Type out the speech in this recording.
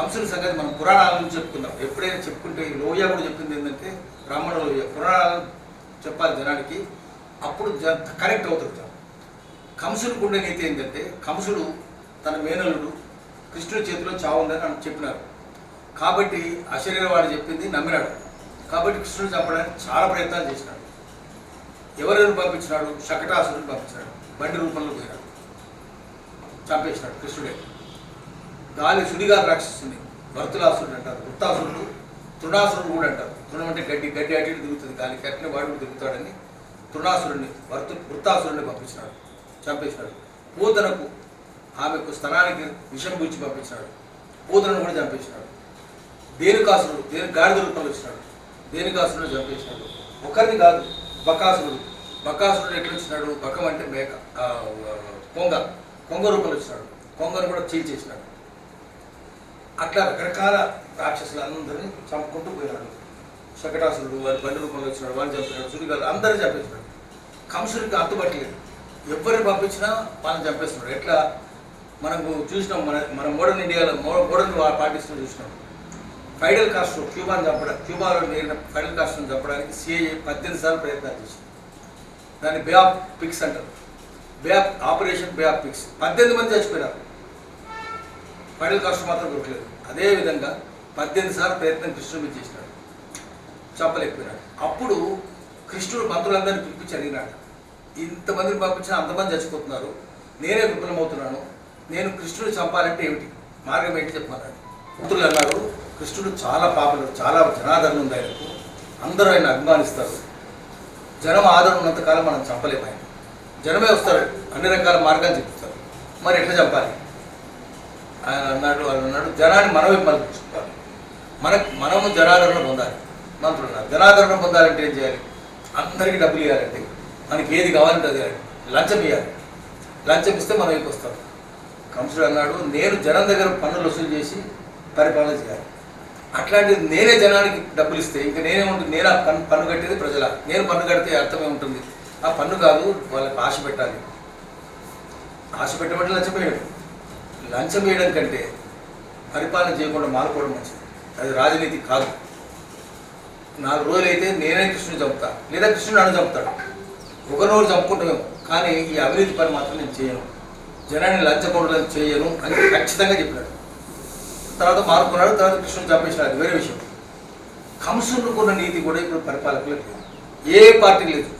కంసుని సంగతి మనం పురాణాల నుంచి చెప్పుకుందాం. ఎప్పుడైనా చెప్పుకుంటే ఈ లోయ కూడా చెప్పింది ఏంటంటే బ్రాహ్మణ లోయ. పురాణాలు చెప్పాలి జనానికి. అప్పుడు జ కరెక్ట్ అవుతుంది జనం కంసుడికి ఉండే నీతి ఏంటంటే కంసుడు తన మేనలుడు కృష్ణుడి చేతిలో చావుందని అని చెప్పినారు. కాబట్టి అశరీరవాడు చెప్పింది నమ్మినాడు. కాబట్టి కృష్ణుడు చంపడానికి చాలా ప్రయత్నాలు చేసినాడు. ఎవరెవరు పంపించినాడు? శకటాసురుడు పంపించినాడు. బండి రూపంలో పోయినాడు. చంపేసినాడు కృష్ణుడే. గాలి సుడిగా రక్షిస్తుంది భర్తులాసుడు అంటారు వృత్తాసురుడు తృణాసురుడు కూడా అంటారు. తృణం అంటే గడ్డి గడ్డి అటు ఇటు దిగుతుంది గాలి కట్టిన వాడు కూడా తిరుగుతాడని తృణాసురుడిని భర్తు వృత్తాసురుడిని పంపించినాడు చంపేసినాడు. పూతనకు ఆమెకు స్థలానికి విషం పూచి పంపించినాడు. పూతనను కూడా చంపేసినాడు. దేనికాసురుడు దేని గాడిద రూపంలో వచ్చినాడు? దేనికాసురుడు చంపేసినాడు? ఒకరిని కాదు బకాసురుడు. బకాసురుడు ఎట్లా వచ్చినాడు? బకం అంటే మేక కొంగ కొంగ రూపంలో వచ్చినాడు. కొంగను కూడా చీల్చేసినాడు. అట్లా రకరకాల రాక్షసులందరినీ చంపుకుంటూ పోయినాడు శకటాసురుడు వారి బండి రూపంలో వచ్చినాడు వాళ్ళు చంపినాడు సుడిగాలు అందరినీ చంపేసినాడు కంసుడికి అంతుపట్టలేదు ఎవరిని పంపించినా వాళ్ళని చంపేస్తున్నాడు ఎట్లా? మనకు చూసినాం మన మన మోడర్న్ ఇండియాలో మో- మోడర్న్ పాటిస్తూ చూసినాం. ఫైడల్ కాస్ట్రో క్యూబాని చంపడం క్యూబాలో నేరిన ఫైడల్ కాస్ట్రోని చంపడానికి సిఐఏ పద్దెనిమిది సార్లు ప్రయత్నాలు చేసింది. దాన్ని బే ఆఫ్ పిక్స్ అంటారు. Bay of operation Bay of Pigs. పద్దెనిమిది మంది చచ్చిపోయినారు. ఫైడల్ కాస్ట్రో మాత్రం కొట్టలేదు అదేవిధంగా పద్దెనిమిది సార్లు ప్రయత్నం కృష్ణుడి మీద చేసినాడు. చంపలేకపోయినాడు అప్పుడు కృష్ణుడు మంత్రులందరినీ పిలిపించి అడిగినాడు. ఇంతమందిని పంపించిన అంతమంది చచ్చిపోతున్నారు. నేనే విఫలమవుతున్నాను. నేను కృష్ణుడు చంపాలంటే ఏమిటి? మార్గం ఏంటి చెప్పమన్నాడు మంత్రులు అన్నారు కృష్ణుడు చాలా పాపులర్ చాలా జనాదరణ ఉంది ఆయనకు. అందరూ ఆయన అభిమానిస్తారు. జనం ఆదరణ ఉన్నంతకాలం మనం చంపలేము ఆయన. జనమే వస్తారు అన్ని రకాల మార్గాలు చెప్తారు మరి ఎట్లా చంపాలి? ఆయన అన్నాడు వాళ్ళు అన్నాడు జనాన్ని మనమే మలుపుకోవాలి మన మనము జనాదరణ పొందాలి. మంత్రులు ఉన్నారు జనాదరణ పొందాలంటే ఏం చేయాలి? అందరికీ డబ్బులు ఇవ్వాలంటే మనకి ఏది కావాలంటే అది లంచం ఇవ్వాలి లంచం ఇస్తే మనం వస్తాం. కంసుడు అన్నాడు నేను జనం దగ్గర పన్నులు వసూలు చేసి పరిపాలన చేయాలి. అట్లాంటిది నేనే జనానికి డబ్బులు ఇస్తే ఇంకా నేనే ఉంటుంది నేను ఆ పన్ను పన్ను కట్టేది ప్రజల. నేను పన్ను కడితే అర్థమే ఉంటుంది ఆ పన్ను కాదు వాళ్ళకి ఆశ పెట్టాలి. ఆశ పెట్టబట్టి లంచం వేయడం లంచం వేయడం కంటే పరిపాలన చేయకుండా మారుకోవడం మంచిది. అది రాజనీతి కాదు. నాలుగు రోజులైతే నేనే కృష్ణుని చంపుతా. లేదా కృష్ణుడు నన్ను చంపుతాడు. ఒకరినొకరు చంపుకుంటామేమో. కానీ ఈ అవినీతి పని మాత్రం నేను చేయను. జనాన్ని లంచగొండలను చేయను అని ఖచ్చితంగా చెప్పినాడు. తర్వాత మారుకున్నాడు తర్వాత కృష్ణుడు చంపేసినాడు. అది వేరే విషయం. కంసుడుకున్న నీతి కూడా ఇప్పుడు పరిపాలకులకు లేదు. ఏ పార్టీ లేదు.